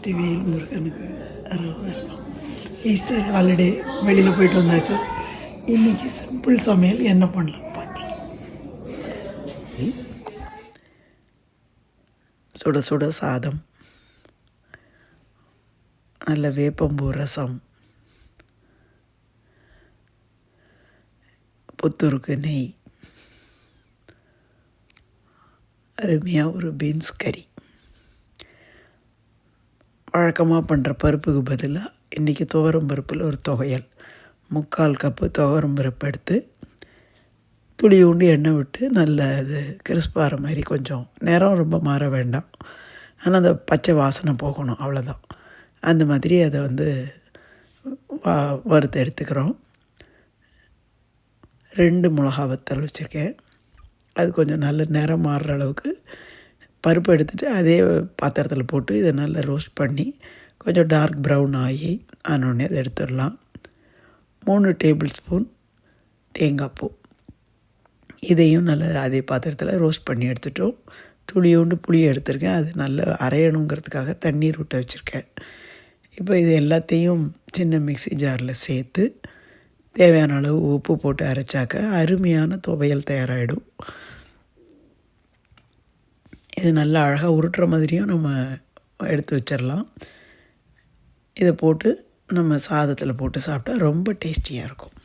வெற்றி வேல் முருகனுக்கு அரோகரா. ஈஸ்டர் ஹாலிடே வெளியில் போயிட்டு வந்தாச்சு இன்னைக்கு சிம்பிள் சமையல் என்ன பண்ணலாம் பார்க்கலாம் ம். சுட சுட சாதம் நல்ல வேப்பம்பூ ரசம் புத்தூருக்கு நெய் அருமையாக ஒரு பீன்ஸ் கறி வழக்கமாக பண்ணுற பருப்புக்கு பதிலாக இன்றைக்கி துவரம் பருப்பில் ஒரு துவையல் முக்கால் கப்பு துவரம் பருப்பு எடுத்து துளி உண்டு எண்ணெய் விட்டு நல்ல அது கிறிஸ்பாகிற மாதிரி கொஞ்சம் நிறம் ரொம்ப மாற வேண்டாம். ஆனால் அந்த பச்சை வாசனை போகணும் அவ்வளோதான் அந்த மாதிரி அதை வந்து வா வறுத்து எடுத்துக்கிறோம். ரெண்டு மிளகா வத்தல் வச்சுருக்கேன். அது கொஞ்சம் நல்ல நிறம் மாறுற அளவுக்கு பருப்பு எடுத்துகிட்டு அதே பாத்திரத்தில் போட்டு இதை நல்லா ரோஸ்ட் பண்ணி கொஞ்சம் டார்க் ப்ரௌன் ஆகி ஆனோடனே அதை எடுத்துடலாம். மூணு டேபிள் ஸ்பூன் தேங்காய் பூ. இதையும் நல்லா அதே பாத்திரத்தில் ரோஸ்ட் பண்ணி எடுத்துட்டோம். துளியோண்டு புளியை எடுத்திருக்கேன். அது நல்லா அரையணுங்கிறதுக்காக தண்ணீர் விட்டு வச்சுருக்கேன். இப்போ இது எல்லாத்தையும் சின்ன மிக்சி ஜாரில் சேர்த்து தேவையான அளவு உப்பு போட்டு அரைச்சாக்க அருமையான துவையல் தயாராகிடும் இது நல்லா அழகாக உருட்டுற மாதிரியும் நம்ம எடுத்து வச்சிடலாம் இதை போட்டு நம்ம சாதத்தில் போட்டு சாப்பிட்டா ரொம்ப டேஸ்டியாக இருக்கும்.